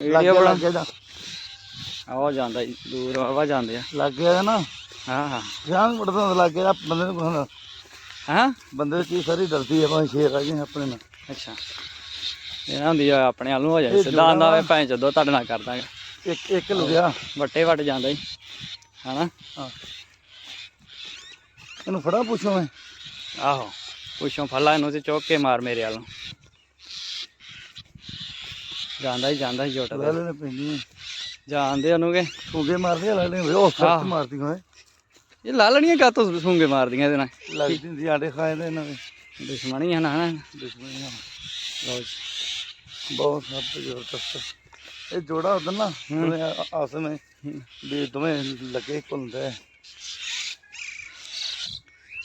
Video ਬਣਾ ਲੱਗ ਗਿਆ ਆਵਾ ਜਾਂਦਾ ਜੀ ਦੂਰ ਆਵਾ ਜਾਂਦੇ ਆ। ਲੱਗ ਗਿਆ ਨਾ। ਹਾਂ ਹਾਂ। ਜਾਨ ਮੜਦਾ ਲੱਗ ਗਿਆ ਬੰਦੇ ਨੂੰ ਪਸੰਦ ਹਾਂ? ਬੰਦੇ ਦੀ ਚੀਜ਼ ਸਾਰੀ ਡਰਦੀ ਹੈ ਭਾਵੇਂ ਸ਼ੇਰ ਆ ਗਏ ਆਪਣੇ ਨਾਲ। ਅੱਛਾ। ਇਹ ਨਾ ਹੁੰਦੀ ਆ ਆਪਣੇ ਵੱਲ ਨੂੰ ਹੋ ਜਾਏ। ਇਹ ਸਿੱਧਾ ਆਂਦਾ ਵੇ ਜੋੜਾ- ਭੈਣ ਚੋਦੋ ਤੁਹਾਡੇ ਨਾਲ ਕਰ ਦਾਂਗੇ। ਇੱਕ ਵੱਟੇ ਵੱਟ ਜਾਂਦਾ ਹੀ ਹਨਾ? ਇਹਨੂੰ ਫੜਾ ਪੁੱਛੋ ਮੈਂ। ਆਹੋ। ਪੁੱਛੋਂ ਫੱਲਾ ਇਹਨੂੰ ਤੇ ਚੁੱਕ ਕੇ ਮਾਰ ਮੇਰੇ ਵੱਲ ਨੂੰ। ਜਾਂਦਾ ਹੀ ਜਾਂਦਾ ਹੀ ਜੋਟ ਲੈ ਲੈਣੇ ਪੈਂਦੀ ਜਾਣਦੇ ਉਹਨੂੰ ਕਿ ਠੂਗੇ ਮਾਰਦੇ ਲੈ ਲੈਣੇ ਉਹ ਸਖਤ। ਮਾਰਦੀ ਹੋਏ। ਇਹ ਲਾਲਣੀਆਂ ਕਾਤੋਂ ਸੂੰਗੇ ਮਾਰਦੀਆਂ ਇਹਦੇ ਨਾਲ। ਲੱਗਦੀ ਹੁੰਦੀ ਆਂਡੇ ਖਾਏ ਨੇ ਇਹਨਾਂ ਦੇ ਦੁਸ਼ਮਣੀ ਹੈ ਨਾ ਹਨਾ। ਦੁਸ਼ਮਣੀਆਂ ਲਓ ਜੀ। ਬਹੁਤ ਸਭ ਜ਼ਬਰਦਸਤ। ਇਹ ਜੋੜਾ ਉਧਰ ਨਾ ਉਹਨੇ ਆ- ਆਸ ਵਿੱਚ ਹੂੰ। ਵੀ ਦੋਵੇਂ ਲੱਗੇ ਘੁਲਦੇ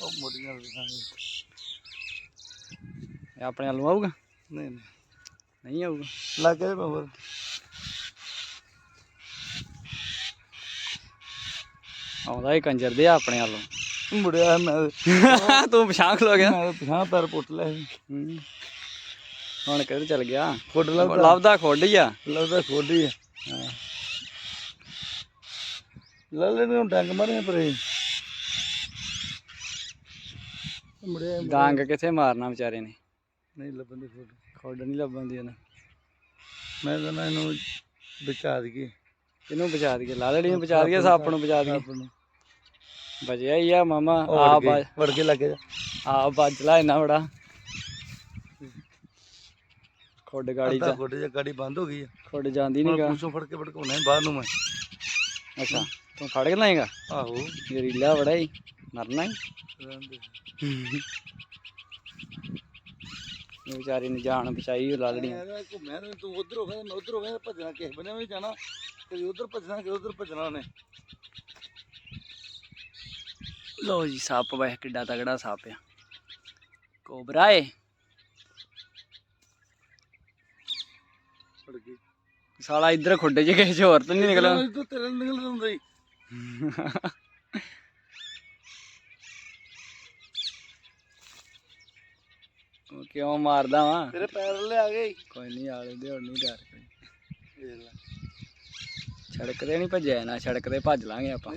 ਉਹ ਮੋੜੀਆਂ ਇਹ ਆਪਣੇ ਨੂੰ ਆਊਗਾ? ਨਹੀਂ ਨਹੀਂ। ਨਹੀਂ ਆਊਗਾ। ਲੱਗੇ ਬਾਬਰ ਆਉਂਦਾ ਹੀ ਕੰਜਰ ਦੇ ਆ ਆਪਣੇ ਵੱਲੋਂ। ਮੁੜਿਆ ਮੈਂ ਤੂੰ ਪਛਾਣ ਲੋ ਗਿਆ। ਮੈਂ ਪਿਛਾਂ ਪੈਰ ਪੁੱਟ। ਹੂੰ। ਹੁਣ ਕਿੱਧਰ ਚੱਲ ਗਿਆ? ਖੁੱਡ ਲੱਭਦਾ ਖੋਡ ਹੀ ਆ। ਲੱਭਦਾ ਖੋਡੀ ਹੈ ਹਾਂ। ਲੈ ਲੈ ਨੂੰ ਡੰਗ ਮਾਰੇ ਪਰੇ। ਮੁੜਿਆ। ਡਾਂਗ ਕਿੱਥੇ ਮਾਰਨਾ ਵਿਚਾਰੇ ਨੇ? ਨਹੀਂ ਲੱਭਣ ਦੀ ਖੋਡ ਨਹੀਂ ਲੱਭਣ ਦੀ ਉਹਨੇ ਮੈਂ ਤਾਂ ਨਾ ਇਹਨੂੰ ਬਚਾ ਦਈਏ। ਕਿਹਨੂੰ ਬਚਾ ਦਈਏ ਲਾਲੜੀ ਨੂੰ ਬਚਾ ਦਈਏ ਸੱਪ ਨੂੰ ਬਚਾ ਦਈਏ। ਬਚਿਆ ਹੀ ਆ ਮਾਮਾ ਆ ਕੇ ਵੜ ਕੇ ਲੱਗੇ ਜਾ ਆ ਵੱਜ ਲਾ ਇੰਨਾ ਬੜਾ। ਖੋਡ ਗਾੜੀ ਚ ਖੋਡੇ ਜਾਂ ਗਾੜੀ ਬੰਦ ਹੋ ਗਈ ਆ। ਖੋਡ ਜਾਂਦੀ ਹੁਣ ਨਹੀਂਗਾ ਪੁੱਛੋਂ ਫੜ ਕੇ ਭੜਕਾਉਣਾ ਬਾਹਰ ਨੂੰ ਮੈਂ। ਅੱਛਾ ਤੂੰ ਫੜ ਕੇ ਲਾਏਗਾ? ਆਹੋ। ਜ਼ਰੀਲਾ ਬੜਾ ਹੀ ਮਰਨਾ ਹੀ। ਵਿਚਾਰੀ ਨੇ ਜਾਨ ਬਚਾਈ ਉਹ ਕਿਹਾ ਘੁੰਮਿਆ ਨੂੰ ਤੂੰ ਉਧਰ ਹੋ ਗਿਆ ਮੈਂ ਉਧਰ ਹੋ ਗਿਆ ਭੱਜਣਾ ਕਿਸੇ ਬਨੇ ਵੀ ਜਾਣਾ ਕਦੀ ਉਧਰ ਭੱਜਣਾ ਕਦੀ ਉਧਰ ਭੱਜਣਾ ਉਹਨੇ। ਲੋ ਜੀ ਸੱਪ ਵੇਖ ਕਿੱਡਾ ਤਗੜਾ ਸੱਪ ਆ। ਕੋਬਰਾ ਏ। ਫੜ ਗਈ। ਸਾਲਾ ਇੱਧਰ ਖੁੱਡੇ ਚ ਕਿਸੇ ਹੋਰ ਤੋਂ ਨਹੀਂ ਨਿਕਲਿਆ ਤੂੰ ਤੇਰੇ ਨਿਕਲ ਜਾਂਦਾ ਹੀ ਕਿਉਂ ਮਾਰਦਾ ਵਾ? ਤੇਰੇ ਪੈਰ ਲੈ ਆ ਗਏ। ਕੋਈ ਨਹੀਂ ਆਲੇ ਦੇ ਹੁਣ ਨਹੀਂ ਡਰ ਕੋਈ। ਸੜਕ ਤੇ ਨਹੀਂ ਭੱਜਿਆ ਨਾ ਸੜਕ ਤੇ ਭੱਜ ਲਾਂਗੇ ਆਪਾਂ।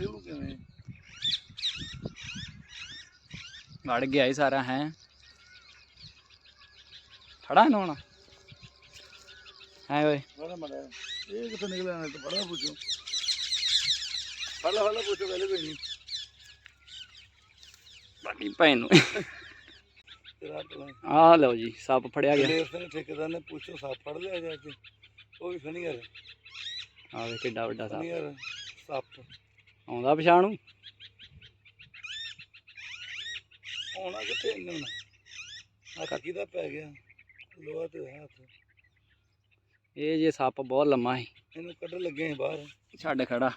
ਵੜ ਗਿਆ ਹੀ ਸਾਰਾ ਹੈ। ਫੜਾ ਇਹਨੂੰ ਹੁਣ। ਹੈ ਓਏ। ਬੜਾ ਮੜਾ। ਇਹ ਕਿੱਥੋਂ ਨਿਕਲਿਆ ਨਾ ਤੂੰ? ਬੜਾ ਪੁੱਛੋ। ਫੜ ਫੜ ਪੁੱਛੋ ਪਹਿਲੇ ਕੋਈ ਨਹੀਂ ਬਾਕੀ ਭੈਣ ਨੂੰ। ਤੇਰਾ ਪਲਾ ਆਹ ਲਓ ਜੀ ਸੱਪ ਫੜਿਆ ਗਿਆ। ਲੇਫ ਨੇ ਠੇਕੇਦਾਰ ਨੇ ਪੁੱਛੋ ਸਾਫ਼ ਫੜ ਲਿਆ ਜਾ ਕੇ? ਉਹ ਵੀ ਫਨੀ ਯਾਰ ਆਹ ਵੇ ਕਿੱਡਾ ਵੱਡਾ ਫਨੀ ਸੱਪ। ਯਾਰ ਸੱਪ। ਆਉਂਦਾ ਪਛਾਣੂ? ਆਉਣਾ ਕਿੱਥੇ ਇਹਨੇ ਹੁਣ? ਹੱਥ ਕਿਹਦਾ ਪੈ ਗਿਆ? ਲੋਹਾ ਤੇ ਹੈ ਹੱਥ। ਇਹ ਜੇ ਸੱਪ ਬਹੁਤ ਲੰਮਾ ਹੈ ਇਹਨੂੰ ਕੱਢ ਲੱਗੇ ਸੀ ਬਾਹਰ। ਛੱਡ ਖੜਾ।